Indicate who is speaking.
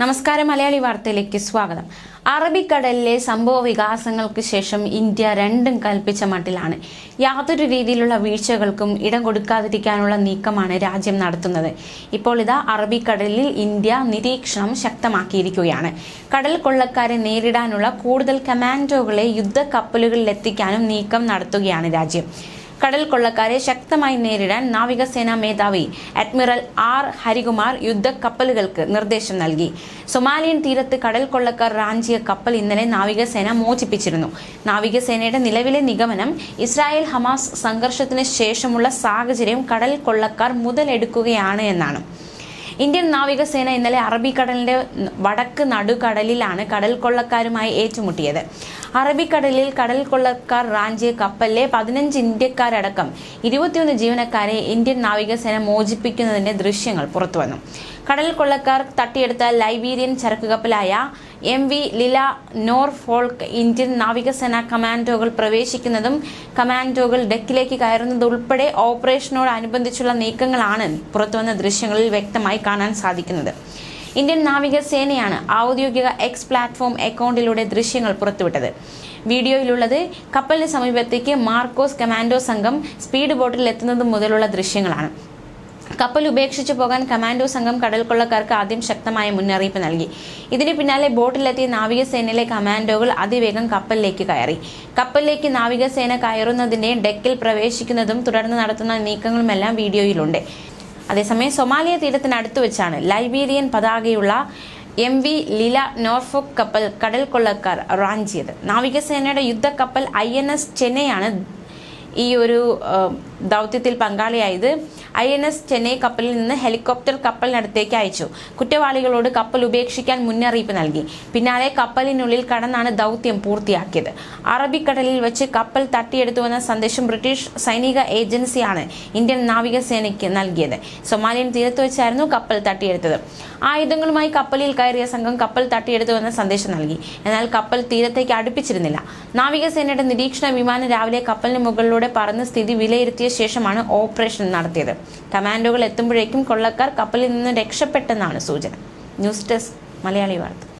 Speaker 1: നമസ്കാരം മലയാളി വാർത്തയിലേക്ക് സ്വാഗതം. അറബിക്കടലിലെ സംഭവ വികാസങ്ങൾക്ക് ശേഷം ഇന്ത്യ രണ്ടും കൽപ്പിച്ച മട്ടിലാണ്. യാതൊരു രീതിയിലുള്ള വീഴ്ചകൾക്കും ഇടം കൊടുക്കാതിരിക്കാനുള്ള നീക്കമാണ് രാജ്യം നടത്തുന്നത്. ഇപ്പോൾ ഇതാ അറബിക്കടലിൽ ഇന്ത്യ നിരീക്ഷണം ശക്തമാക്കിയിരിക്കുകയാണ്. കടൽ കൊള്ളക്കാരെ നേരിടാനുള്ള കൂടുതൽ കമാൻഡോകളെ യുദ്ധ കപ്പലുകളിൽ എത്തിക്കാനും നീക്കം നടത്തുകയാണ് രാജ്യം. കടൽ കൊള്ളക്കാരെ ശക്തമായി നേരിടാൻ നാവികസേനാ മേധാവി അഡ്മിറൽ ആർ. ഹരികുമാർ യുദ്ധക്കപ്പലുകൾക്ക് നിർദ്ദേശം നൽകി. സൊമാലിയൻ തീരത്ത് കടൽ കൊള്ളക്കാർ റാഞ്ചിയ കപ്പൽ ഇന്നലെ നാവികസേന മോചിപ്പിച്ചിരുന്നു. നാവികസേനയുടെ നിലവിലെ നിഗമനം ഇസ്രായേൽ ഹമാസ് സംഘർഷത്തിന് ശേഷമുള്ള സാഹചര്യം കടൽ കൊള്ളക്കാർ മുതലെടുക്കുകയാണ് എന്നാണ്. ഇന്ത്യൻ നാവികസേന ഇന്നലെ അറബിക്കടലിന്റെ വടക്ക് നടുകടലിലാണ് കടൽ കൊള്ളക്കാരുമായി ഏറ്റുമുട്ടിയത്. അറബിക്കടലിൽ കടൽ കൊള്ളക്കാർ റാഞ്ചിയ കപ്പലിലെ പതിനഞ്ച് ഇന്ത്യക്കാരടക്കം ഇരുപത്തിയൊന്ന് ജീവനക്കാരെ ഇന്ത്യൻ നാവികസേന മോചിപ്പിക്കുന്നതിന്റെ ദൃശ്യങ്ങൾ പുറത്തുവന്നു. കടൽ കൊള്ളക്കാർ തട്ടിയെടുത്ത ലൈബീരിയൻ ചരക്ക് കപ്പലായ M V Lila Norfolk Indian നാവികസേന കമാൻഡോകൾ പ്രവേശിക്കുന്നതും കമാൻഡോകൾ ഡെക്കിലേക്ക് കയറുന്നതുൾപ്പെടെ ഓപ്പറേഷനോടനുബന്ധിച്ചുള്ള നീക്കങ്ങളാണ് പുറത്തുവന്ന ദൃശ്യങ്ങളിൽ വ്യക്തമായി കാണാൻ സാധിക്കുന്നത്. ഇന്ത്യൻ നാവികസേനയാണ് ഔദ്യോഗിക എക്സ് പ്ലാറ്റ്ഫോം അക്കൗണ്ടിലൂടെ ദൃശ്യങ്ങൾ പുറത്തുവിട്ടത്. വീഡിയോയിലുള്ളത് കപ്പലിന് സമീപത്തേക്ക് മാർക്കോസ് കമാൻഡോ സംഘം സ്പീഡ് ബോട്ടിൽ എത്തുന്നത് മുതലുള്ള ദൃശ്യങ്ങളാണ്. കപ്പൽ ഉപേക്ഷിച്ചു പോകാൻ കമാൻഡോ സംഘം കടൽക്കൊള്ളക്കാർക്ക് ആദ്യം ശക്തമായ മുന്നറിയിപ്പ് നൽകി. ഇതിന് പിന്നാലെ ബോട്ടിലെത്തിയ നാവികസേനയിലെ കമാൻഡോകൾ അതിവേഗം കപ്പലിലേക്ക് കയറി. കപ്പലിലേക്ക് നാവികസേന കയറുന്നതിന്റെ ഡെക്കിൽ പ്രവേശിക്കുന്നതും തുടർന്ന് നടത്തുന്ന നീക്കങ്ങളുമെല്ലാം വീഡിയോയിലുണ്ട്. അതേസമയം സൊമാലിയ തീരത്തിനടുത്ത് വെച്ചാണ് ലൈബീരിയൻ പതാകയുള്ള എം വി ലില നോർഫോക്ക് കപ്പൽ കടൽക്കൊള്ളക്കാർ റാഞ്ചിയത്. നാവികസേനയുടെ യുദ്ധക്കപ്പൽ ഐ എൻ എസ് ചെന്നൈയാണ് ഈ ഒരു ദൗത്യത്തിൽ പങ്കാളിയായത് ഐ എൻ എസ് ചെന്നൈ കപ്പലിൽ നിന്ന് ഹെലികോപ്റ്റർ കപ്പലിനടുത്തേക്ക് അയച്ചു. കുറ്റവാളികളോട് കപ്പൽ ഉപേക്ഷിക്കാൻ മുന്നറിയിപ്പ് നൽകി. പിന്നാലെ കപ്പലിനുള്ളിൽ കടന്നാണ് ദൗത്യം പൂർത്തിയാക്കിയത്. അറബിക്കടലിൽ വെച്ച് കപ്പൽ തട്ടിയെടുത്തുവെന്ന സന്ദേശം ബ്രിട്ടീഷ് സൈനിക ഏജൻസിയാണ് ഇന്ത്യൻ നാവികസേനയ്ക്ക് നൽകിയത്. സൊമാലിയൻ തീരത്ത് വെച്ചായിരുന്നു കപ്പൽ തട്ടിയെടുത്തത്. ആയുധങ്ങളുമായി കപ്പലിൽ കയറിയ സംഘം കപ്പൽ തട്ടിയെടുത്തുവെന്ന സന്ദേശം നൽകി. എന്നാൽ കപ്പൽ തീരത്തേക്ക് അടുപ്പിച്ചിരുന്നില്ല. നാവികസേനയുടെ നിരീക്ഷണ വിമാനം രാവിലെ കപ്പലിന് മുകളിലൂടെ പറന്ന് സ്ഥിതി വിലയിരുത്തിയ ശേഷമാണ് ഓപ്പറേഷൻ നടത്തിയത്. കമാൻഡോകൾ എത്തുമ്പോഴേക്കും കൊള്ളക്കാർ കപ്പലിൽ നിന്ന് രക്ഷപ്പെട്ടെന്നാണ് സൂചന. ന്യൂസ് ഡെസ്ക് മലയാളി വാർത്ത.